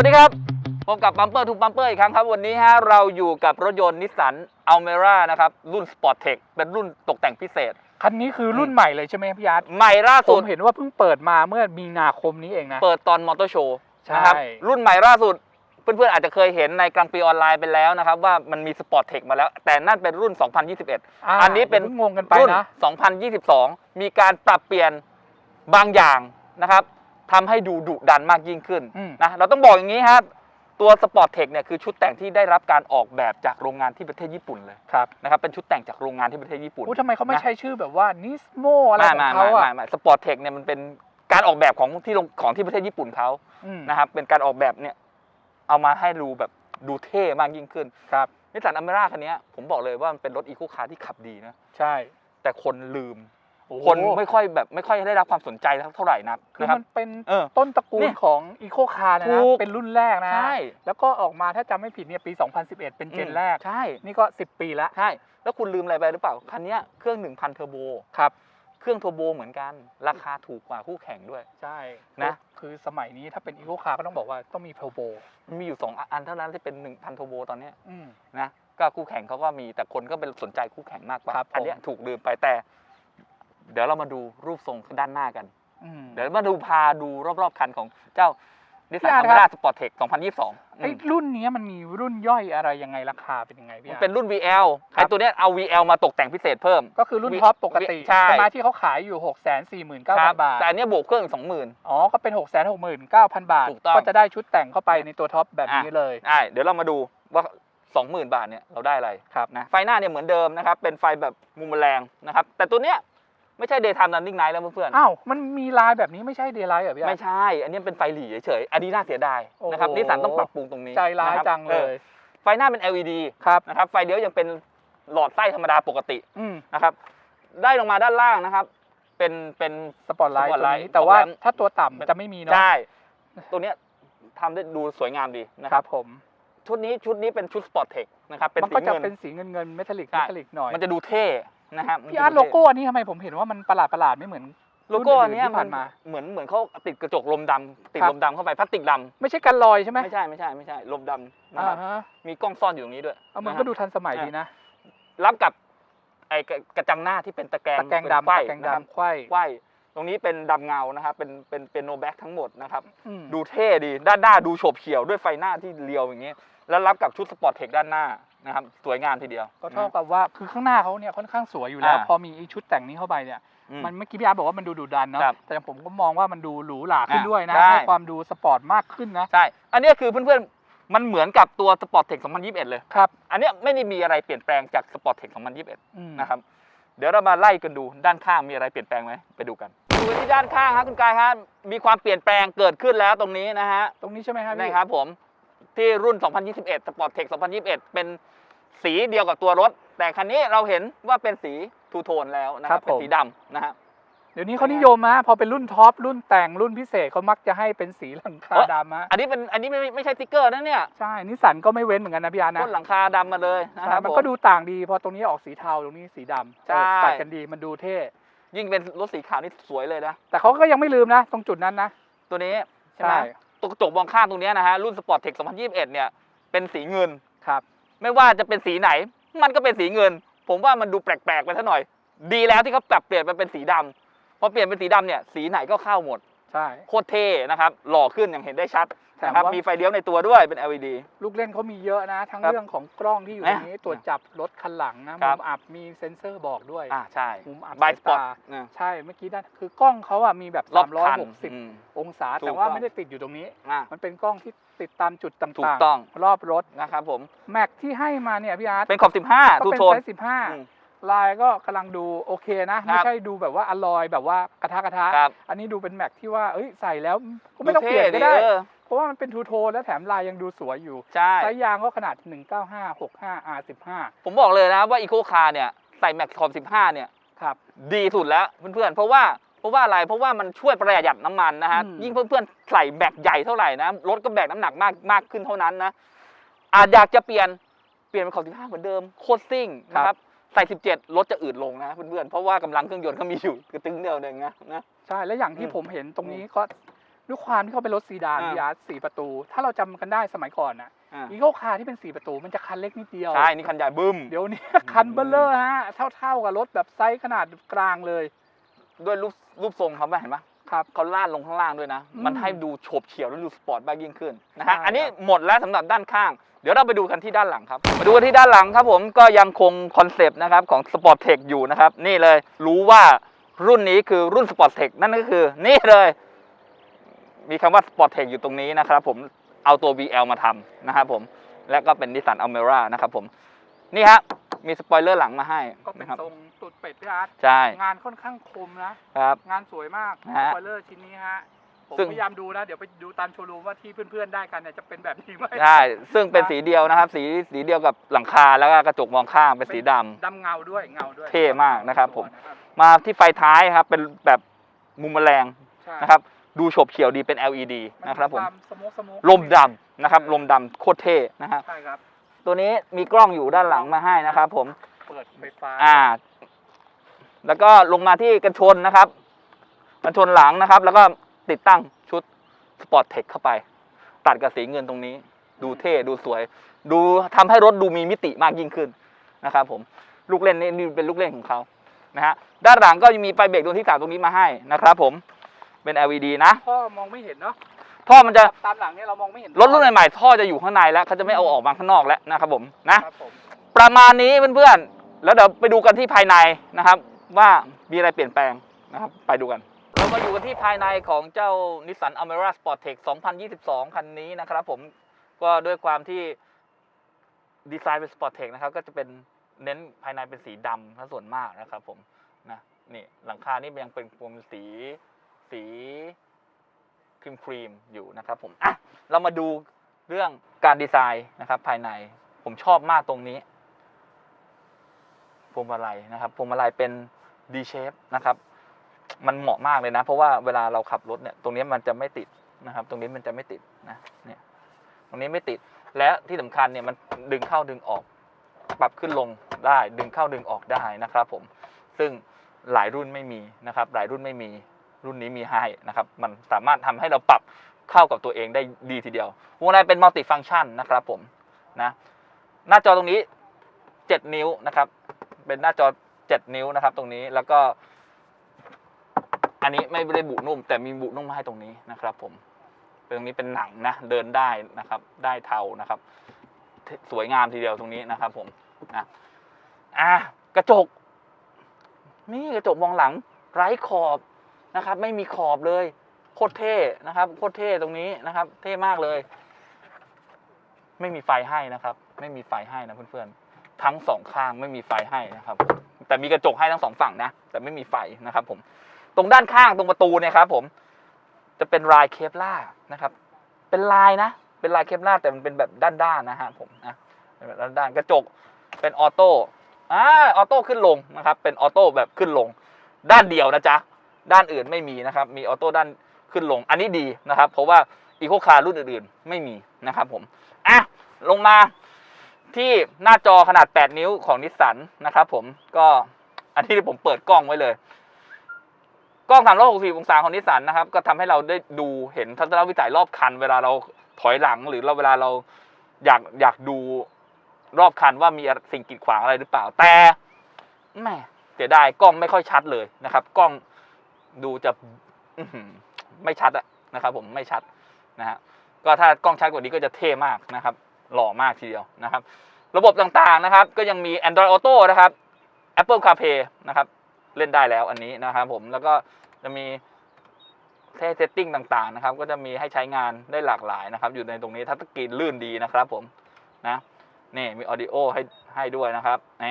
วัสดีครับพบกับบัมเปอร์ทูบัมเปอร์อีกครั้งครับ วันนี้ฮะเราอยู่กับรถยนต์นิสสันอัลเมร่านะครับ รุ่น Sport Tech เป็นรุ่นตกแต่งพิเศษ คันนี้คือรุ่นใหม่เลยใช่ไหมพี่อาร์ตใหม่ล่าผสุด มเห็นว่าเพิ่งเปิดมาเมื่อมีนาคมนี้เองนะ เปิดตอนมอเตอร์โชว์ใช่ นะครับรุ่นใหม่ล่าสุด เพื่อนๆอาจจะเคยเห็นในกลางปีออนไลน์ไปแล้วนะครับ ว่ามันมี Sport Tech มาแล้ว แต่นั่นเป็นรุ่น 2021าอันนี้เป็นอย่าพิ่งงงกันไปรุ่น นะ2022 มีการปรับเปลี่ยนบางอย่างนะครับ ทำให้ดูดุดันมากยิ่งขึ้นอืม นะเราต้องบอกอย่างนี้ฮะตัว Sport Tech เนี่ยคือชุดแต่งที่ได้รับการออกแบบจากโรงงานที่ประเทศญี่ปุ่นเลยครับนะครับเป็นชุดแต่งจากโรงงานที่ประเทศญี่ปุ่น อู้ทำไมเขาไม่นะใช้ชื่อแบบว่านิสโมอะไรไม่ของไม่เขาไม่อะไม่ไม่สปอร์ตเทคเนี่ยมันเป็นการออกแบบของที่โรงของที่ประเทศญี่ปุ่นเขาอืมนะครับเป็นการออกแบบเนี่ยเอามาให้ดูแบบดูเท่มากยิ่งขึ้นครับนิสสันอเมร่าคันเนี้ยผมบอกเลยว่ามันเป็นรถอีโคคาร์ที่ขับดีนะใช่ แต่คนลืม โอ้โห คนไม่ค่อยแบบไม่ค่อยได้รับความสนใจเท่าไหร่นักคือนะครับ มันเป็นเออต้นตระกูเนี่ลยของอีโคคาร์นะถูนะก เป็นรุ่นแรกนะ ใช่แล้วก็ออกมาถ้าจำไม่ผิดเนี่ยปี 2011 เป็นเจนแรก ใช่ นี่ก็ 10 ปีแล้วใช่ แล้วคุณลืมอะไรไปหรือเปล่า คันเนี้ยเครื่อง 1,000เทอร์โบ ครับ เครื่องเทอร์โบเหมือนกัน ราคาถูกกว่าคู่แข่งด้วย ใช่นะ คือสมัยนี้ถ้าเป็นอีโคคาร์ก็ต้องบอกว่าต้องมีเทอร์โบมันมีอยู่ 2 อันเท่านั้นที่เป็น 1,000เทอร์โบตอนเนี้ยอืม นะ ก็คู่แข่งเขาก็มีแต่คนก็เป็นสนใจคู่แข่งมากกว่า ครับผม อันเนี้ยถูกลืมไปแต่ เดี๋ยวเรามาดูรูปทรงด้านหน้ากัน อืม เดี๋ยวมาดูพาดูรอบๆคันของเจ้านิสสันพี่อาอัร์ลตเมครับร่าสปอร์ตเทค2022ไอ้รุ่นเนี้ยมันมีรุ่นย่อยอะไรยังไงราคาเป็นยังไงพี่มันอาร์ต เป็นรุ่น VL ครับไอ้ตัวเนี้ยเอา VL มาตกแต่งพิเศษเพิ่ม ก็คือรุ่นวิท็อปปกติใช่ใช่ ไหมที่เขาขายอยู่ 6 4 9 0 0 ครับ 0 บาท แต่อันเนี้ยบวกเครื่องอีก20,000 อ๋อ ก็เป็น 6 6 9 0 0 0บาท ถูกต้อง ก็จะได้ชุดแต่งเข้าไปในตัวท็อปแบบนี้เลยใช่เดี๋ยวเรามาดูว่า 20,000 บาทเนี่ยเราได้อะไรครับ นะไฟหน้าเนี่ยเหมือนเดิมนะครับเป็นไฟแบบมุมแมลงนะครับแต่ตัวเนี้ย ไม่ใช่ daytime running light แล้วเพื่อนๆ อ้าว มันมีลายแบบนี้ไม่ใช่เดย์ไลท์เหรอพี่อาไม่ร์ตใช่ อันนี้เป็นไฟหลีเฉยๆ อันนี้น่าเสียดายนะครับโอ้โหนิสสันต้องปรับปรุงตรงนี้ใจร้ายนะครับจังเลออยไฟหน้าเป็น LED ครับนะครับ ไฟเลี้ยวยังเป็นหลอดไส้ธรรมดาปกติอืมนะครับ ได้ลงมาด้านล่างนะครับ เป็นเป็น สปอตไลท์สปอตตัวไลท์นี้แต่ว่าฟอกแลมป์ถ้าตัวต่ำจะไม่มีเนาะใช่ตัวเนี้ยทำได้ดูสวยงามดีนะคครัรับ บผมชุดนี้ชุดนี้เป็นชุดสปอร์ตเทคนะครับ เป็นมันสีก็จะเงิน เป็นสีเงินเงินเมทัลลิกใช่ เมทัลลิกหน่อยมันจะดูเท่ นะครับพี่อาร์ตมันจะโลดูเท่โก้อันนี้ทำไมผมเห็นว่ามันประหลาดประหลาดๆไม่เหมือนโลโก้อันเนี้ยรุ่นอื่นๆที่มันผ่านมาเหมือนเหมือนเขาติดกระจกลมดำติดครับลมดำเข้าไปพลาสติกดไม่ใช่กันลอยใช่ไหมำไม่ใช่ไม่ใช่ไม่ใช่ลมดำนะอ่าครับฮะมีกล้องซ่อนอยู่ตรงนี้ด้วยเอามันนะก็ฮะดูทันสมัยดีนะรับกับไอ้กระกระจังหน้าที่เป็นตะแกรงตะแกรงเป็นดำไขว้ตะแกรงนะครับดำไขว้ไขว้ตรงนี้เป็นดำเงานะครับ เป็นเป็นเป็นโนแบ็กทั้งหมดนะครับอืมดูเท่ดี ด้านหน้าดูโฉบเฉี่ยวด้วยไฟหน้าที่เรียวอย่างนี้แล้วรับกับชุดสปอร์ตเทคด้านหน้า นะครับสวยงามทีเดียว ก็เท่ากับว่าคือข้างหน้าเขาเนี่ยค่อนข้างสวยอยู่แล้ว อ่าพอมีไอ้ชุดแต่งนี้เข้าไปเนี่ยอืมมันเมื่อกี้พี่อาร์ตบอกว่ามันดูดุดันเนาะครับแต่ผมก็มองว่ามันดูหรูหราขึ้นอ่าด้วยนะใช่ ให้ความดูสปอร์ตมากขึ้นนะ ใช่ อันเนี้ยคือเพื่อนๆ มันเหมือนกับตัวสปอร์ตเทค2021 เลย ครับอันเนี้ยไม่ได้มีอะไรเปลี่ยนแปลงจากสปอร์ตเทค2021 อืมนะครับ เดี๋ยวเรามาไล่กันดูด้านข้างมีอะไรเปลี่ยนแปลงไหมไปดูกันดูกันที่ด้านข้างครับคุณกายครับมีความเปลี่ยนแปลงเกิดขึ้นแล้วตรงนี้นะฮะตรงนี้ใช่ไหมครับพี่นะครับผม ที่รุ่น 2021 Sport Tech 2021 เป็นสีเดียวกับตัวรถ แต่คันนี้เราเห็นว่าเป็นสีทูโทนแล้วนะครับเป็นสีดำนะฮะ เดี๋ยวนี้เขานิยมนะพอเป็นรุ่นท็อปรุ่นแต่งรุ่นพิเศษเขามักจะให้เป็นสีหลังคาเอ้ย ดำฮะอันนี้เป็นอันนี้ไม่ไม่ใช่สติ๊กเกอร์นะเนี่ยใช่นิสสันก็ไม่เว้นเหมือนกันนะพี่อาร์ตนะพ่นหลังคาดำมาเลยนะคใช่รับมันผก็ดูต่างดีพอตรงนี้ออกสีเทาตรงนี้สีดำใช่ เออตัดกันดีมันดูเท่ยิ่งเป็นรถสีขาวนี่สวยเลยนะ แต่เขาก็ยังไม่ลืมนะ ตรงจุดนั้นนะ ตัวนี้ใช่ไหมตัว กระจกมองข้างตรงนี้นะฮะรุ่นสปอร์ตเทค2021 เนี่ยเป็นสีเงินครับ ไม่ว่าจะเป็นสีไหน มันก็เป็นสีเงิน ผมว่ามันดูแปลกๆไปซะหน่อย ดีแล้วที่เขาปรับเปลี่ยนมันเป็นสีดำพอเปลี่ยนเป็นสีดำเนี่ยสีไหนก็เข้าหมดใช่โคตรเท่นะครับหล่อขึ้นอย่างเห็นได้ชัด นะครับว่ามีไฟเลี้ยวในตัวด้วยเป็น LED ลูกเล่นเขามีเยอะนะ ทั้งครับเรื่องของกล้องที่อยู่ตรงนี้นะตรวจจับรถคันหลังนะครัมุบมอับมีเซ็นเซอร์บอกด้วยอ่าใช่มุมอับบายสปอร์ตสายตาใช่เมื่อกี้นั่นคือกล้องเขาอะมีแบบรอบคันอืม360 องศาถูกแต่ว่าต้องไม่ได้ติดอยู่ตรงนี้อ่ามันเป็นกล้องที่ติดตามจุดต่างๆถูกต้องรอบรถนะครับผมแม็กที่ให้มาเนี่ยพี่อาร์ตเป็นขอบ 15ก็ทูเป็นโทนไซส์อืม15ลายก็กำลังดูโอเคนะคไม่รับใช่ดูแบบว่าอลอยแบบว่ากระทะกระทะครับอันนี้ดูเป็นแม็กที่ว่าเอ้ยใส่แล้วก็ไม่ต้องดูเปลี่ยนก็ได้ เออเพราะว่ามันเป็นทูโทนและแถมลายยังดูสวยอยู่ ใช่ ไซส์ยางก็ขนาด 195 65 R15 ผมบอกเลยนะว่าอีโคคาร์เนี่ย ใส่แม็กขอบ15 เนี่ย ครับ ดีสุดแล้วเพื่อนๆ เพราะว่าเพราะว่าอะไร เพราะว่ามันช่วยประหยัดน้ำมันนะฮะอืมยิ่งเพื่อนๆ ใส่แบกใหญ่เท่าไหร่นะ รถก็แบกน้ำหนักมากมากขึ้นเท่านั้นนะ อาจอยากจะเปลี่ยน เปลี่ยนเป็นขอบ15 เหมือนเดิม โคตรซิ่งนะครับ ใส่ 17 รถจะอืดลงนะเพื่อนๆ เพราะว่ากำลังเครื่องยนต์เขามีอยู่กระตึงเดียวหนึ่งนะนะ ใช่ และอย่างที่อืมผมเห็นตรงนี้ก็ ด้วยความที่เขาเป็นรถซีดานอ่า พีอาร์สี่ประตู ถ้าเราจำกันได้สมัยก่อนนะอ่าอีโก้คาร์ที่เป็นสี่ประตูมันจะคันเล็กนิดเดียว ใช่ นี่คันใหญ่บึ้ม เดี๋ยวนี้ คันเบลเลอร์ฮะเท่าๆกับรถแบบไซส์ขนาดกลางเลย ด้วยรูปรูปทรงเขาเห็นปะครับ เขาลาดลงข้างล่างด้วยนะ อืมมันให้ดูโฉบเฉี่ยวและดูสปอร์ตมากยิ่งขึ้นนะใช่ฮะอันนี้ครับหมดแล้วสำหรับด้านข้าง เดี๋ยวเราไปดูกันที่ด้านหลังครับ มาดูกันที่ด้านหลังครับผม ก็ยังคงคอนเซปต์นะครับของ Sport Tech อยู่นะครับ นี่เลย รู้ว่ารุ่นนี้คือรุ่น Sport Tech นั่นก็คือ นี่เลย มีคำว่า Sport Tech อยู่ตรงนี้นะครับผมเอาตัว VL มาทำนะครับผมและก็เป็น Nissan Almera นะครับผมนี่ฮะมีสปอยเลอร์หลังมาให้ก็เป็นนะครับทรงตุดเป็ดพี่อาร์ตใช่ งานค่อนข้างคมนะครับ งานสวยมากฮะสปอยเลอร์ชิ้นนี้ฮะผมซึ่ง พยายามดูนะ เดี๋ยวไปดูตามโชว์รูมว่าที่เพื่อนๆได้กันเนี่ยจะเป็นแบบนี้ไหมใช่ซึ่งเป็นสีเดียวนะครับ สีสีเดียวกับหลังคาแล้วก็กระจกมองข้างเป็นสีดำ ดำเงาด้วยเงาด้วยเท่มากนะครับผมนะครับมาที่ไฟท้ายครับเป็นแบบมุมแมลงใช่นะครับ ดูโฉบเฉี่ยวดีเป็น LED นะครับผมวาสโมกสโมกลมดำนะครับลมดำโคตรเท่นะครับใช่ครับตัวนี้มีกล้องอยู่ด้านหลังมาให้นะครับผมเปิดไฟฟ้าอ่า แล้วก็ลงมาที่กันชนนะครับกันชนหลังนะครับ แล้วก็ติดตั้งชุดสปอร์ตเทคเข้าไป ตัดกับสีเงินตรงนี้ ดูเท่ดูสวย ดูทำให้รถดูมีมิติมากยิ่งขึ้นนะครับผมลูกเล่นนี่นี่เป็นลูกเล่นของเขานะฮะด้านหลังก็ยังมีไฟเบรกตรงที่สามตรงนี้มาให้นะครับผม เป็น LED นะพ่อมองไม่เห็นเนาะท่อมันจะตามหลังเนี่ยเรามองไม่เห็นรถรุ่นใหม่ๆท่อจะอยู่ข้างในแล้วเขาจะไม่เอาออกมาข้างนอกแล้วนะครับผมนะครับผมประมาณนี้เพื่อนๆแล้วเดี๋ยวไปดูกันที่ภายในนะครับ ว่ามีอะไรเปลี่ยนแปลงนะครับไปดูกันเรามาอยู่กันที่ภายในของเจ้า Nissan Almera Sportec 2022 คันนี้นะครับผมก็ด้วยความที่ดีไซน์เป็น Sportec นะครับก็จะเป็นเน้นภายในเป็นสีดำซะส่วนมากนะครับผมนะนี่หลังคานี่ยังเป็นปมสี สีครีมครีมอยู่นะครับผมอะเรามาดูเรื่องการดีไซน์นะครับภายในผมชอบมากตรงนี้พวงมาลัยนะครับพวงมาลัยเป็น D shape นะครับ มันเหมาะมากเลยนะ เพราะว่าเวลาเราขับรถเนี่ยตรงนี้มันจะไม่ติดนะครับ ตรงนี้มันจะไม่ติดนะเนี่ยตรงนี้ไม่ติดและที่สำคัญเนี่ยมันดึงเข้าดึงออก ปรับขึ้นลงได้ดึงเข้าดึงออกได้นะครับผมซึ่งหลายรุ่นไม่มีนะครับ หลายรุ่นไม่มี รุ่นนี้มีให้นะครับมันสามารถทำให้เราปรับเข้ากับตัวเองได้ดีทีเดียววงในเป็นมัลติฟัง c t ชันนะครับผมนะหน้าจอตรงนี้ 7 นิ้วนะครับ เป็นหน้าจอ 7 นิ้วนะครับ ตรงนี้แล้วก็อันนี้ไม่ได้บุนุ่ม แต่มีบุนุ่มมาให้ตรงนี้นะครับ ผมตรงนี้เป็นหนังนะเดินได้นะครับ ได้เทานะครับ สวยงามทีเดียวตรงนี้นะครับ ผมนะอะกระจก นี่กระจกมองหลังไร้ขอบ นะครับ ไม่มีขอบเลย โคตรเท่นะครับ โคตรเท่ตรงนี้นะครับ เท่มากเลย ไม่มีไฟให้นะครับ ไม่มีไฟให้นะเพื่อนๆ ทั้งสองข้างไม่มีไฟให้นะครับ แต่มีกระจกให้ทั้งสองฝั่งนะ แต่ไม่มีไฟนะครับ ผม ตรงด้านข้างตรงประตูเนี่ยครับ ผม จะเป็นลายเคปล่านะครับ เป็นลายนะ เป็นลายเคปล่าแต่มันเป็นแบบด้านๆนะฮะผมนะเป็นแบบด้านๆกระจกเป็นออโต้อ่าออโต้ขึ้นลงนะครับ เป็นออโต้แบบขึ้นลง ด้านเดียวนะจ๊ะ ด้านอื่นไม่มีนะครับ มีออโต้ด้านขึ้นลง อันนี้ดีนะครับ เพราะว่าอีโคคาร์รุ่นอื่นๆ ไม่มีนะครับผม อะ ลงมาที่หน้าจอขนาด 8 นิ้วของนิสสันนะครับผม ก็อันที่ผมเปิดกล้องไว้เลย กล้อง 360 องศาของนิสสันนะครับ ก็ทำให้เราได้ดูเห็นทัศนวิสัยรอบคัน เวลาเราถอยหลังหรือเราเวลาเราอยากอยากดูรอบคันว่ามีสิ่งกีดขวางอะไรหรือเปล่า แต่แหม่เสียดายกล้องไม่ค่อยชัดเลยนะครับ กล้อง ดูจะไม่ชัดอะนะครับ ผมไม่ชัดนะฮะก็ถ้ากล้องชัดกว่านี้ก็จะเท่มากนะครับ หล่อมากทีเดียวนะครับ ระบบต่างๆนะครับ ก็ยังมี Android Auto นะครับ Apple CarPlay นะครับ เล่นได้แล้วอันนี้นะครับ ผมแล้วก็จะมีเซตติ้งต่างๆนะครับ ก็จะมีให้ใช้งานได้หลากหลายนะครับ อยู่ในตรงนี้ทัชสกรีนลื่นดีนะครับ ผมนะนี่มี Audio ให้ให้ด้วยนะครับแหม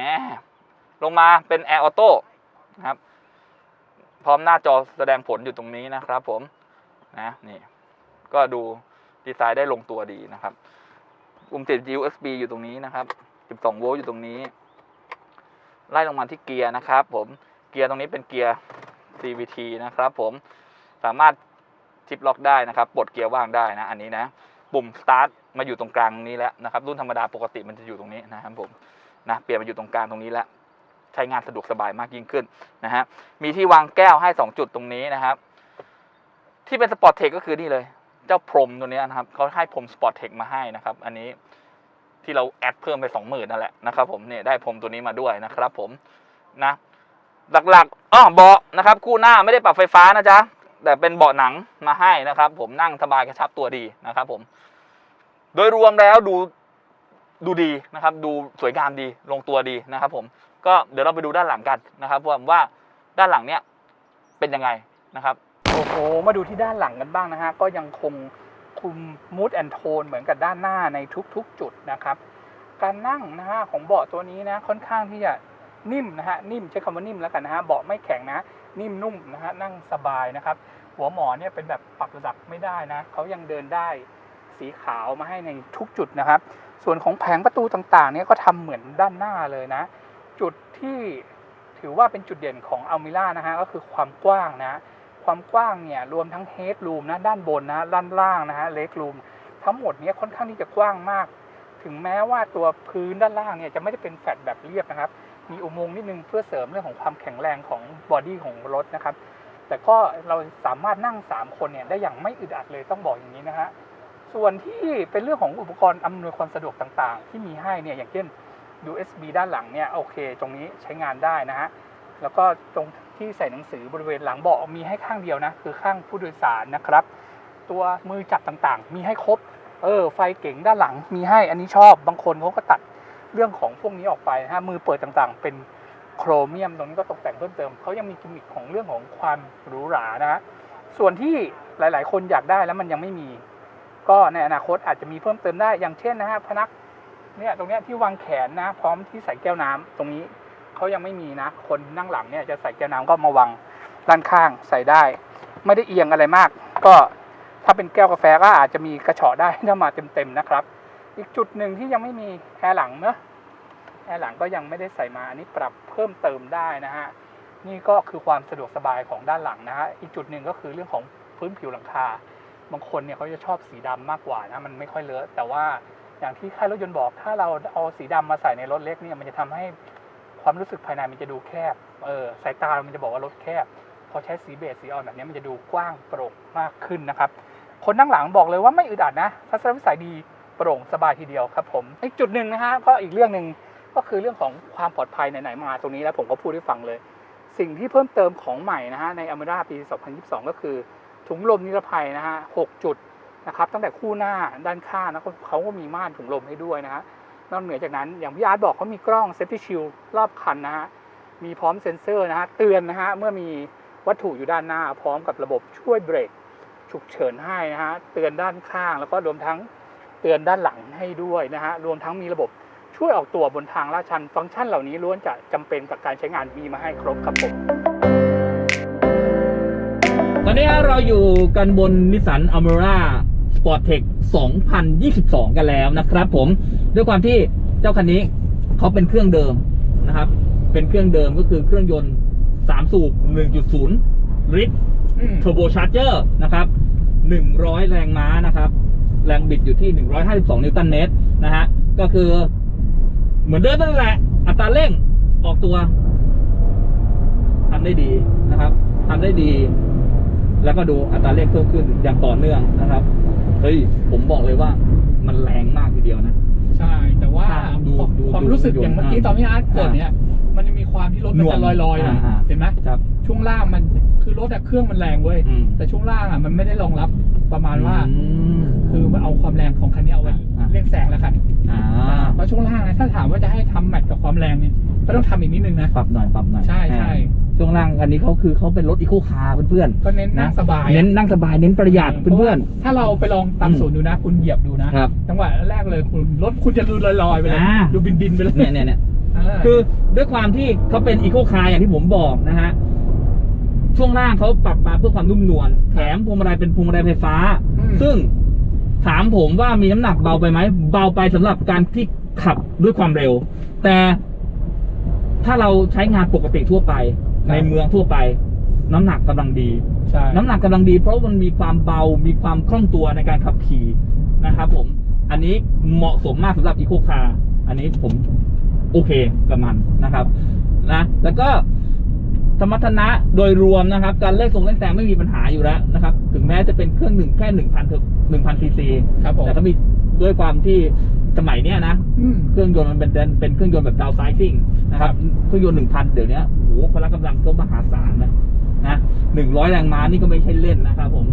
ลงมาเป็น Air Auto นะครับ ร้อมหน้าจอแสดงผลอยู่ตรงนี้นะครับ ผมนะนี่ก็ดูดีไซน์ได้ลงตัวดีนะครับปุ่มเสียบ USB อยู่ตรงนี้นะครับ 12 โวลต์อยู่ตรงนี้ ไล่ลงมาที่เกียร์นะครับ ผมเกียร์ตรงนี้เป็นเกียร์ CVT นะครับ ผมสามารถชิปล็อกได้นะครับปลดเกียร์ว่างได้นะ อันนี้นะ ปุ่ม start มาอยู่ตรงกลางนี้แล้วนะครับ รุ่นธรรมดาปกติมันจะอยู่ตรงนี้นะครับผมนะเปลี่ยนมาอยู่ตรงกลางตรงนี้แล้ว ใช้งานสะดวกสบายมากยิ่งขึ้นนะฮะมีที่วางแก้วให้ 2 จุดตรงนี้นะครับ ที่เป็นสปอร์ตเทคก็คือนี่เลย เจ้าพรมตัวนี้นะครับเขาให้พรมสปอร์ตเทคมาให้นะครับ อันนี้ที่เราแอดเพิ่มไปสองหมื่นนั่นแหละนะครับผมเนี่ยได้พรมตัวนี้มาด้วยนะครับ ผมนะหลักๆอ๋อเบาะนะครับ คู่หน้าไม่ได้ปรับไฟฟ้านะจ๊ะแต่เป็นเบาะหนังมาให้นะครับ ผมนั่งสบายกระชับตัวดีนะครับ ผม โดยรวมแล้วดูดูดีนะครับ ดูสวยงามดีลงตัวดีนะครับ ผม ก็เดี๋ยวเราไปดูด้านหลังกันนะครับว่าว่าด้านหลังเนี้ยเป็นยังไงนะครับโอ้โหมาดูที่ด้านหลังกันบ้างนะฮะก็ยังคงคุมมูดแอนโทนเหมือนกับด้านหน้าในทุกๆ จุดนะครับ การนั่งนะฮะของเบาะตัวนี้นะค่อนข้างที่จะนิ่มนะฮะนิ่มใช้คำว่านิ่มแล้วกันนะฮะเบาะไม่แข็งนะ นิ่มนุ่มนะฮะนั่งสบายนะครับ หัวหมอนเนี่ยเป็นแบบปรับระดับไม่ได้นะเขายังเดินได้สีขาวมาให้ในทุกจุดนะครับ ส่วนของแผงประตูต่างๆเนี่ยก็ทำเหมือนด้านหน้าเลยนะ จุดที่ถือว่าเป็นจุดเด่นของอัลมิล่านะฮะก็คือความกว้างนะ ความกว้างเนี่ยรวมทั้งเฮดรูมนะด้านบนนะด้านล่างนะฮะเลกรูมทั้งหมดเนี้ค่อนข้างที่จะกว้างมาก ถึงแม้ว่าตัวพื้นด้านล่างเนี่ยจะไม่ได้เป็นแฟลตแบบเรียบนะครับ มีอุโมงค์นิดนึงเพื่อเสริมเรื่องของความแข็งแรงของบอดี้ของรถนะครับ แต่ก็เราสามารถนั่ง 3 คนเนี่ยได้อย่างไม่อึดอัดเลยต้องบอกอย่างนี้นะฮะส่วนที่เป็นเรื่องของอุปกรณ์อำนวยความสะดวกต่างๆ ที่มีให้เนี่ยอย่างเช่น USB ด้านหลังเนี่ยโอเค ตรงนี้ใช้งานได้นะฮะแล้วก็ตรงที่ใส่หนังสือบริเวณหลังเบาะมีให้ข้างเดียวนะ คือข้างผู้โดยสารนะครับ ตัวมือจับต่างๆ มีให้ครบเออไฟเก๋งด้านหลังมีให้อันนี้ชอบบางคนเขาก็ตัดเรื่องของพวกนี้ออกไปนะฮะมือเปิดต่างๆ เป็นโครเมียมตรงนี้ก็ตกแต่งเพิ่มเติมเขายังมีกิมมิคของเรื่องของความหรูหรานะฮะส่วนที่หลายๆ คนอยากได้แล้วมันยังไม่มี ก็ในอนาคตอาจจะมีเพิ่มเติมได้อย่างเช่นนะฮะพนัก เนี่ยตรงเนี้ยที่วางแขนนะ พร้อมที่ใส่แก้วน้ำตรงนี้เขายังไม่มีนะ คนนั่งหลังเนี่ยจะใส่แก้วน้ำก็มาวางด้านข้างใส่ได้ ไม่ได้เอียงอะไรมาก ก็ถ้าเป็นแก้วกาแฟก็อาจจะมีกระเฉาะได้ถ้ามาเต็มๆนะครับ อีกจุดหนึ่งที่ยังไม่มีแอร์หลังเนอะแอร์หลังก็ยังไม่ได้ใส่มาอันนี้ปรับเพิ่มเติมได้นะฮะนี่ก็คือความสะดวกสบายของด้านหลังนะฮะอีกจุดหนึ่งก็คือเรื่องของพื้นผิวหลังคา บางคนเนี่ยเขาจะชอบสีดำมากกว่านะมันไม่ค่อยเลอะแต่ว่า อย่างที่ค่ายรถยนต์บอก ถ้าเราเอาสีดำมาใส่ในรถเล็กเนี่ยมันจะทำให้ความรู้สึกภายในมันจะดูแคบ เออสายตา มันจะบอกว่ารถแคบ พอใช้สีเบจสีอ่อนแบบนี้มันจะดูกว้างโปร่งมากขึ้นนะครับ คนนั่งหลังบอกเลยว่าไม่อึดอัดนะทัศนวิสัยดีโปร่งสบายทีเดียวครับผม อีกจุดหนึ่งนะฮะก็อีกเรื่องหนึ่งก็คือเรื่องของความปลอดภัยไหนๆมาตรงนี้แล้วผมก็พูดให้ฟังเลย สิ่งที่เพิ่มเติมของใหม่นะฮะในอเมร่าปี 2022 ก็คือถุงลมนิรภัยนะฮะ 6 จุด นะครับตั้งแต่คู่หน้าด้านข้างนะเขาก็มีม่านถุงลมให้ด้วยนะฮะนอกเหนือจากนั้นอย่างพี่อาร์ตบอกเขามีกล้องเซฟตี้ชิลรอบคันนะฮะมีพร้อมเซ็นเซอร์นะฮะเตือนนะฮะเมื่อมีวัตถุอยู่ด้านหน้า พร้อมกับระบบช่วยเบรกฉุกเฉินให้นะฮะเตือนด้านข้าง แล้วก็รวมทั้งเตือนด้านหลังให้ด้วยนะฮะรวมทั้งมีระบบช่วยออกตัวบนทางลาดชัน ฟังก์ชันเหล่านี้ล้วนจะจำเป็นกับการใช้งานมีมาให้ครบครับผมตอนนี้เราอยู่กันบนนิสสันอ m เมร่า สปอร์ตเทค2022 กันแล้วนะครับผมด้วยความที่เจ้าคันนี้เขาเป็นเครื่องเดิมนะครับ เป็นเครื่องเดิมก็คือเครื่องยนต์ 3 สูบ 1.0 ลิตรเทอร์โบชาร์เจอร์นะครับ 100 แรงม้านะครับ แรงบิดอยู่ที่ 152 นิวตันเมตรนะฮะ ก็คือเหมือนเดิมนั่นแหละ อัตราเร่งออกตัวทำได้ดีนะครับทำได้ดี แล้วก็ดูอัตราเร่งเพิ่มขึ้นอย่างต่อเนื่องนะครับ เฮ้ยผมบอกเลยว่ามันแรงมากทีเดียวนะ ใช่ แต่ว่าดูดูความรู้สึกดูอย่างเมื่อกี้อ่าตอนที่อาร์ตกดเนี่ยมันจะมีความที่รถมันหน่วจะงลอยๆหน่อยอ่าๆ เห็นไหมครับช่วงล่างมันคือรถอะเครื่องมันแรงเว้ยอืมแต่ช่วงล่างอะมันไม่ได้รองรับประมาณว่า อืม คือมันเอาความแรงของคันนี้เอาไว้อ่า เร่งแซงแล้วกันอ่าเพราะช่วงล่างนะถ้าถามว่าจะให้ทำแมทกับความแรงเนี่ยก็ต้องทำอีกนิดนึงนะ ปรับหน่อยปรับหน่อยใช่ใช่อ่า ช่วงล่างอันนี้เขาคือเขาเป็นรถอีโคคาร์เพื่อนก็เน้นนั่งสบายๆเน้นนั่งสบายเน้นประหยัดเพื่อนพราะว่าถ้าเราไปลองตามอืมศูนย์ดูนะ คุณเหยียบดูนะๆครับจังหวะแรกเลยคุณรถคุณจะดูลอยๆไปเลยอ่าดูบินๆไปเลยเนี่ยเนี่ยเนี่ยาคือด้วยความที่เขาเป็นอีโคคาร์อย่างที่ผมบอกนะฮะช่วงล่างเขาปรับมาเพื่อความนุ่มนวลแถมพวงมาลัยเป็นพวงมาลัยไฟฟ้าอืมซึ่งถามผมว่ามีน้ำหนักเบาไปไหมเบาไปสำหรับการที่ขับด้วยความเร็ว แต่ถ้าเราใช้งานปกติทั่วไป ในเมืองทั่วไป น้ำหนักกำลังดี ใช่น้ำหนักกำลังดี เพราะมันมีความเบา มีความคล่องตัวในการขับขี่นะครับผม อันนี้เหมาะสมมากสำหรับอีโคคาร์อันนี้ผมโอเคกับมันนะครับนะแล้วก็สมรรถนะโดยรวมนะครับ การเร่งส่งเร่งแซงไม่มีปัญหาอยู่แล้วนะครับ ถึงแม้จะเป็นเครื่องหนึ่งแค่หนึ่งพันหนึ่งพันซีซี ครับผมแต่ก็มี ด้วยความที่สมัยเนี้ยนะอืมเครื่องยนต์มันเป็นเป็นเครื่องยนต์แบบดาวไซซิ่งนะครับเครื่องยนต์หนึ่งพันเดี๋ยวนี้โอ้โหพละกำลังก็มหาศาลนะนะหนึ่งร้อยแรงม้านี่ก็ไม่ใช่เล่นนะครับผม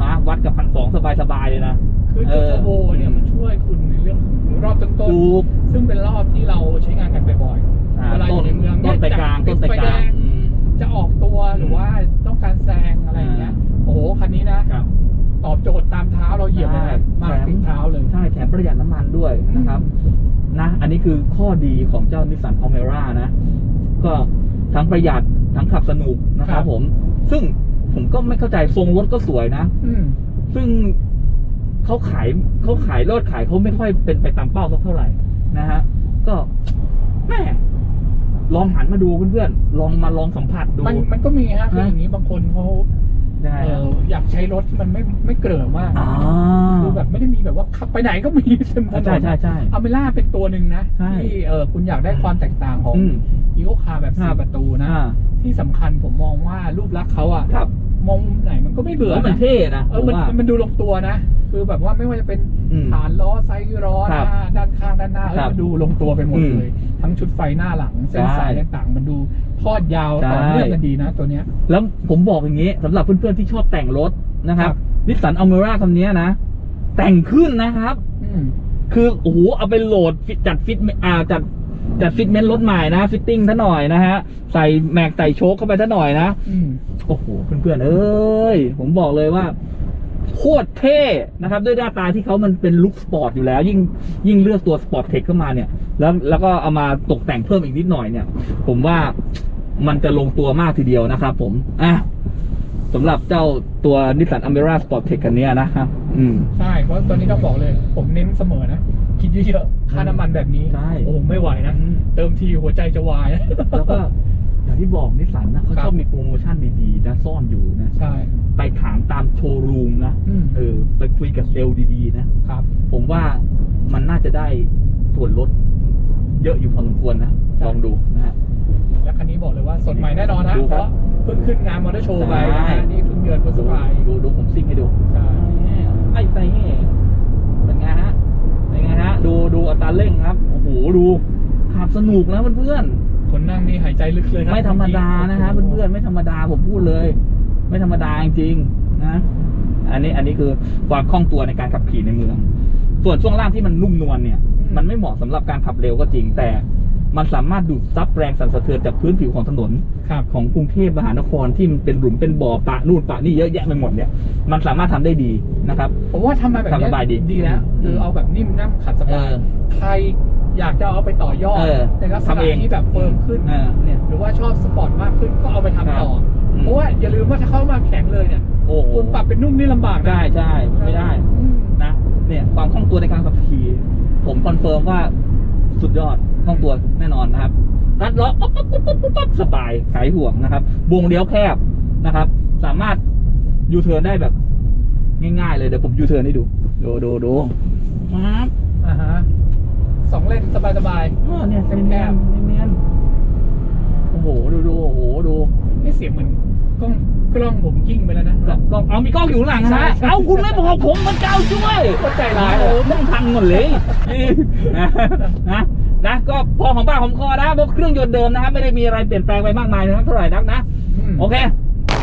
นะวัดกับพันสองสบายๆเลยนะคือจุดเทอร์โบเนี่ยมันช่วยคุณในเรื่องของรอบต้นถูกๆซึ่งเป็นรอบที่เราใช้งานกันบ่อยอ่าๆเวลาอยู่ในเมืองต้เนี่ยนไปกลางจะต้นไปติดกฟแดลางงอืมจะออกตัวหรือว่าต้องการแซงอะไรอย่างเงี้ยโอ้โหคันนี้นะครับตอบโจทย์ตามเท้าเราเหยียบ เลยใช่นะมาแถมถึงเท้าเลยใช่แถมประหยัดน้ำมันด้วยนะครับนะอันนี้คือข้อดีของเจ้านิสสันอ l เมร่านะ ก็ทั้งประหยัดทั้งขับสนุกนะคครัรับบผม ซึ่งผมก็ไม่เข้าใจทรงรถก็สวยนะอืมซึ่งเขาขายเขาขายรถขายเขาไม่ค่อยเป็นไปตามเป้าสักเท่าไหร่นะฮะก็แม่ลองหันมาดูเพื่อนๆลองมาลองสัมผัสดู มันมันก็มีฮะคือฮะอย่างนี้บางคนเขายัง ไงเอฮะออยากใช้รถที่มันไม่ไม่เกลือมากอ่าคือแบบไม่ได้มีแบบว่าขับไปไหนก็มีเต็มถนใช่นใช่ใช่ อเมล่าเป็นตัวหนึ่งนะใช่ที่เออคุณอยากได้ความแตกต่างของอืม อีโคคาร์แบบครัสี่บประตูนะ อ่าที่สำคัญผมมองว่ารูปลักษณ์เขาอะครับ มองไหนมันก็ไม่เบื่อโอ้มันนะเท่นะเออผมันว่า มันดูลงตัวนะ คือแบบว่าไม่ว่าจะเป็นอืม ฐานล้อไซส์ล้อครันะบด้านข้างด้านหน้าเออครับมันดูลงตัวไปหมดอืมเลย ทั้งชุดไฟหน้าหลังเส้นใช่สายต่างๆ มันดูทอดยาวใช่ต่อเนื่องกันดีนะ ตัวเนี้ย แล้วผมบอกอย่างนี้สำหรับเพื่อนๆที่ชอบแต่งรถนะครับครับนิสสันอ l เมร่าคันนี้นะ แต่งขึ้นนะครับ อืม คือโอ้โหเอาไปโหลดฟิตจัดฟิตอ่าจัด จัดฟิตเมนต์รถใหม่นะ ฟิตติ้งท่าหน่อยนะฮะ ใส่แม็กใส่โชคเข้าไปท่าหน่อยนะอืมโอ้โหเพื่อนๆเอ้ยผมบอกเลยว่าโคตรเท่นะครับ ด้วยหน้าตาที่เขามันเป็นลุคสปอร์ตอยู่แล้ว ยิ่งยิ่งเลือกตัวสปอร์ตเทคเข้ามาเนี่ย แล้วแล้วก็เอามาตกแต่งเพิ่มอีกนิดหน่อยเนี่ย ผมว่ามันจะลงตัวมากทีเดียวนะครับผมอะสำหรับเจ้าตัวนิสสันอเมร่าสปอร์ตเทคคันเนี้ยนะครับอืม ใช่ เพราะตัวนี้ต้องบอกเลย ผมเน้นเสมอนะ คิดเยอะๆค่าน้ำมันแบบนี้ ใช่ โอ้ไม่ไหวนะอืมเติมทีหัวใจจะวายนะ แล้วก็อย่างที่บอกนิสสันนะเขาครัชบอบมีโปรโมชั่นดีๆนะซ่อนอยู่นะใช่ ไปถามตามโชว์รูมนะอืม เออไปคุยกับเซลล์ดีๆนะ ครับ ผมว่ามันน่าจะได้ส่วนลดเยอะอยู่พอสมควรนะ ใช่ ลองดูนะฮะ และคันนี้บอกเลยว่าสดใหม่แน่นอนนะ ดูเพครับ ราะเพิ่งขึ้นงานมอเตอร์โชว์ไปนะใช่ฮะนี่เพิ่งเดือนพฤษดูภาคมดูดูผมซิ่งให้ดูใช่ไอ้ไปเป็ ดูขับสนุกนะเพื่อนคนนั่งนี่หายใจลึกเลยๆครับไม่ธรรมดานะฮะเพื่อนๆไม่ธรรมดาผมพูดเลย ไม่ธรรมดาจริงๆนะอันนี้อันนี้คือความคล่องตัวในการขับขี่ในเมือง ส่วนช่วงล่างที่มันนุ่มนวลเนี่ย มันไม่เหมาะสำหรับการขับเร็วก็จริง แต่มันสามารถดูดซับแรงสั่นสะเทือนจากพื้นผิวของถนนครับของกรุงเทพมหานครที่มันเป็นหลุมเป็นบ่อปะนู่นปะนี่เยอะแยะไปหมดเนี่ย มันสามารถทำได้ดีนะครับผมว่าทำมาแบบทำเนี้สบายดีดีแล้วอืมคือเอาแบบนิ่มนั่งขัดสเอบายอใคร อยากจะเอาไปต่อยอดเออในลักษณะทำเอง ที่แบบเฟิร์มขึ้นเออเนี่ย หรือว่าชอบสปอร์ตมากขึ้นก็เอาไปทำต่อ ครับอืม เพราะว่าอย่าลืมว่าถ้าเข้ามาแข็งเลยเนี่ยโอ้โหคุณปรับเป็นนุ่มนี่ลำบากนะได้ใช่ไม่ได้ อืม นะเนี่ยความคล่องตัวในการขับขี่ผมคอนเฟิร์มว่าสุดยอดคล่องตัวแน่นอนนะครับรัดล้อปั๊บปั๊บปั๊บปั๊บปั๊บปั๊บสบายขายห่วงนะครับวงเลี้ยวแคบนะครับ สามารถยูเทิร์นได้แบบง่ายๆเลยเดี๋ยวผมยูเทิร์นให้ดูดูดูดูครับอ่าฮะ สองเลนสบายสบายอ๋อเนี่ยแคเนียบนๆเนียนๆโอ้โหดูดูโอ้โหดูๆไม่เสียงเหมือนกล้องกล้องผมกิ้งไปแล้วนะกล้องกล้องเอามีกล้องอยู่ข้างหลังนะใช่ฮะใช่เอาคุณไม่บอกผมมันเจ้าช่วยก็ใจร้ายโอ้โหต้องพังหมดเลยนี่นะนะนะก็พอของปากของคอนะเพราะเครื่องยนต์เดิมนะครับไม่ได้มีอะไรเปลี่ยนแปลงไปมากมายนะครับเท่าไหร่นักนะมโอเค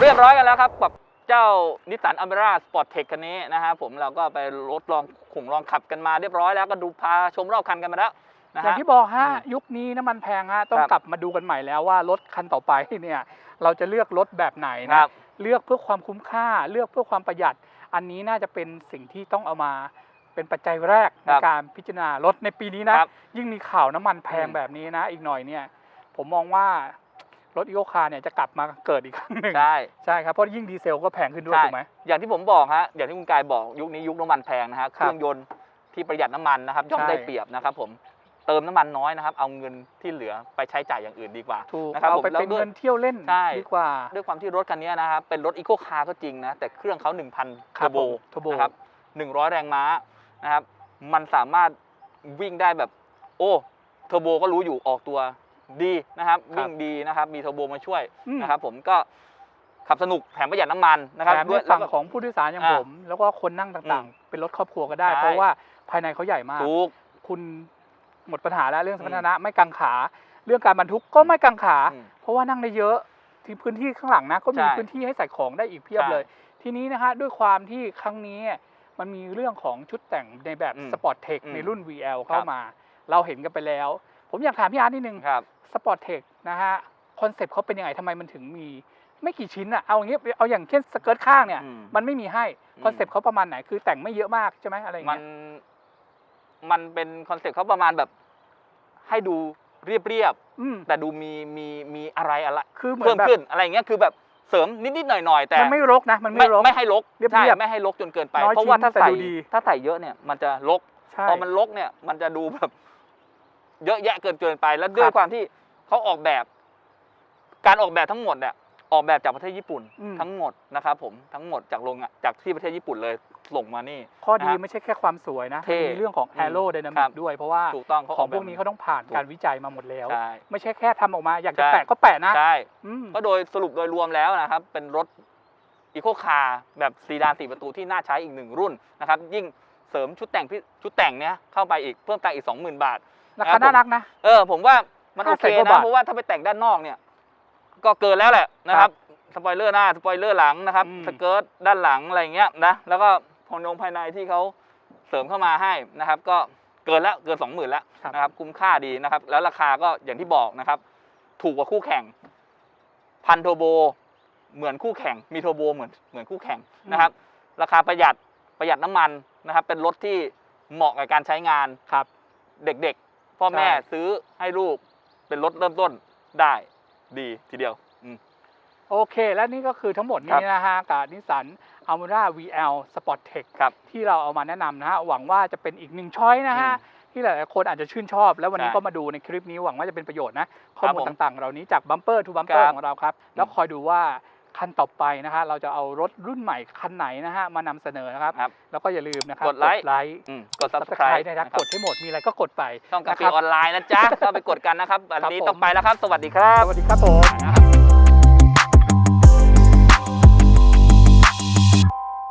เรียบร้อยกันแล้วครับกับ เจ้านิสสันอเมร่าสปอร์ตเทคคันนี้นะฮะผมเราก็ไปรถลองขุงลองขับกันมาเรียบร้อยแล้วก็ดูพาชมรอบคันกันมาแล้วนะอย่าฮะงที่บอกฮะอืมยุคนี้น้ำมันแพงฮะต้องครับ กลับมาดูกันใหม่แล้วว่ารถคันต่อไปเนี่ยเราจะเลือกรถแบบไหนคนะรับ เลือกเพื่อความคุ้มค่า เลือกเพื่อความประหยัด อันนี้น่าจะเป็นสิ่งที่ต้องเอามาเป็นปัจจัยแรกในครับการพิจารณารถในปีนี้นะครับยิ่งมีข่าวน้ำมันแพงอืม แบบนี้นะ อีกหน่อยเนี่ยผมมองว่า รถอีโคคาร์เนี่ยจะกลับมาเกิดอีกครั้งหนึ่งใช่ ใช่ครับเพราะยิ่งดีเซลก็แพงขึ้นด้วยใช่ ถูกไหม อย่างที่ผมบอกฮะ อย่างที่คุณกายบอกยุคนี้ยุคน้ำมันแพงนะฮะ เครื่องยนต์ที่ประหยัดน้ำมันนะครับย่อมใช่ ได้เปรียบนะครับผม เติมน้ำมันน้อยนะครับ เอาเงินที่เหลือไปใช้จ่ายอย่างอื่นดีกว่า ถูกนะครับเอาผมไปแล้วเป็นด้วยเงินเที่ยวเล่นใช่ ดีกว่าด้วยความที่รถคันนี้นะครับ เป็นรถอีโคคาร์ก็จริงนะ แต่เครื่องเขา1,000ครัเทอบร์โบผม Turbo นะครับ100 แรงม้านะครับ มันสามารถวิ่งได้แบบ โอ้ เทอร์โบก็รู้อยู่ออกตัว ดีนะครับครับวิ่งดีนะครับมีเทอร์โบมาช่วยอืมนะครับผมก็ขับสนุกแถมประหยัดน้ำมันนะครับแถมด้วในยฝั่งแล้วก็ของผู้โดยสารอย่างอ่าผม แล้วก็คนนั่งต่างอืมๆเป็นรถครอบครัวก็ได้ใช่เพราะว่าภายในเขาใหญ่มากถูกคุณหมดปัญหาแล้วเรื่องสอืมมรรถนะไม่กังขา เรื่องการบรรทุกก็ไม่กังขาอืมเพราะว่านั่งได้เยอะที่พื้นที่ข้างหลังนะก็มีใช่พื้นที่ให้ใส่ของได้อีกเพียบใช่เลย ทีนี้นะฮะด้วยความที่ครั้งนี้มันมีเรื่องของชุดแต่งในแบบอืมสปอร์ตเทคอืมในรุ่น VL คเข้ารับมา เราเห็นกันไปแล้ว ผมอยากถามพี่อาร์ตนิดนึงครับสปอร์ตเทคนะฮะคอนเซปต์เขาเป็นยังไงทำไมมันถึงมี ไม่กี่ชิ้นอะเอาอย่างเงี้ยเอาอย่างเช่นสเกิร์ตข้างเนี่ยอืม มันไม่มีให้อืมคอนเซปต์เขาประมาณไหนคือแต่งไม่เยอะมากใช่ไหมอะไรอย่างมันเงี้ยมันเป็นคอนเซ็ปต์เขาประมาณแบบ ให้ดูเรียบอืมๆแต่ดูมีมีมีอะไรอะไรคือเหมือเพิ่นมแบบขึ้นอะไรอย่างเงี้ยคือแบบเสริมนิดๆหน่อยๆแต่ มันไม่รกนะ มันไม่ไม่รก ไม่ให้ลกเรียบๆใช่ไม่ให้ลกจนเกินไป น้อยเพราะว่าชิ้นถ้าแต่ใส่ดูดี ถ้าใส่เยอะเนี่ยมันจะลกใช่พอมันลกเนี่ยมันจะดูแบบ เยอะแยะเกินเกินไป แล้วด้วคยรับความที่เขาออกแบบ การออกแบบทั้งหมดเนี่ยออกแบบจากประเทศญี่ปุ่นอืมทั้งหมดนะครับผมทั้งหมดจากโรงงานจากที่ประเทศญี่ปุ่นเลยส่งมานี่ ข้อดีนะครับไม่ใช่แค่ความสวยนะเท่มันมีเรื่องของอืมแอโรไดนาคมิรักบด้วยเพราะว่าถูกต้องเขาของแบบพวกนี้เขาต้องผ่านถูกการวิจัยมาหมดแล้วใช่ไม่ใช่แค่ทำออกมา อยากจะใช่แปะก็แปะนะใช่อืมก็โดยสรุปโดยรวมแล้วนะครับ เป็นรถอีโคคาร์แบบซีดานสี่ประตูที่น่าใช้อีกหนึ่งรุ่นนะครับ ยิ่งเสริมชุดแต่งพิชุดแต่งเนี้ยเข้าไปอีกเพิ่มตังค์อีก 20,000 บาท ราครัคาบผมน่ารักนะ เออ ผมว่ามันโอเค500,000กว่านะบาทเพราะว่าถ้าไปแต่งด้านนอกเนี่ย ก็เกินแล้วแหละนะครับสปอยเลอร์หน้าสปอยเลอร์หลังนะครับอืมสเกิร์ตด้านหลังอะไรอย่างเงี้ยนะแล้วก็พองภายในที่เขาเสริมเข้ามาให้นะครับ ก็เกินแล้วเกินสองหมื่นแล้วครับนะครับ คุ้มค่าดีนะครับ แล้วราคาก็อย่างที่บอกนะครับ ถูกกว่าคู่แข่ง พันโทโบเหมือนคู่แข่ง มีโทโบเหมือนเหมือนคู่แข่งนะครับ ราคาประหยัดประหยัดน้ำมันนะครับ เป็นรถที่เหมาะกับการใช้งานครับ เด็กๆ พ่อแม่ใช่ ซื้อให้ลูกเป็นรถเริ่มต้นได้ดีทีเดียวอืม โอเค และนี่ก็คือทั้งหมดครันี้บนะฮะกับนิสสันอัลมูรา VL Sport Tech ครับที่เราเอามาแนะนำนะฮะหวังว่าจะเป็นอีกหนึ่งช้อยนะฮะ อืมที่หลายๆคนอาจจะชื่นชอบ แล้ววันนี้ใช่ก็มาดูในคลิปนี้หวังว่าจะเป็นประโยชน์นะ ข้อมูลผมต่างๆ เหล่านี้จากบัมเปอร์ทูบัมเปอร์ครับของเราครับ แล้วคอยดูว่า คันต่อไปนะฮะเราจะเอารถรุ่นใหม่คันไหนนะฮะมานำเสนอนะครับ ครับแล้วก็อย่าลืมนะครับกดไลค์ไลค์อืมกด ซับส subscribe ไครต์นะครับนะครักบดให้หมดมีอะไรก็กดไปช่องกานะแฟครับออนไลน์นะจ๊ะ ก็ไปกดกันนะครับอันนี้ครับผม ต้องไปแล้วครับ สวัสดีครับ สวัสดีครับผม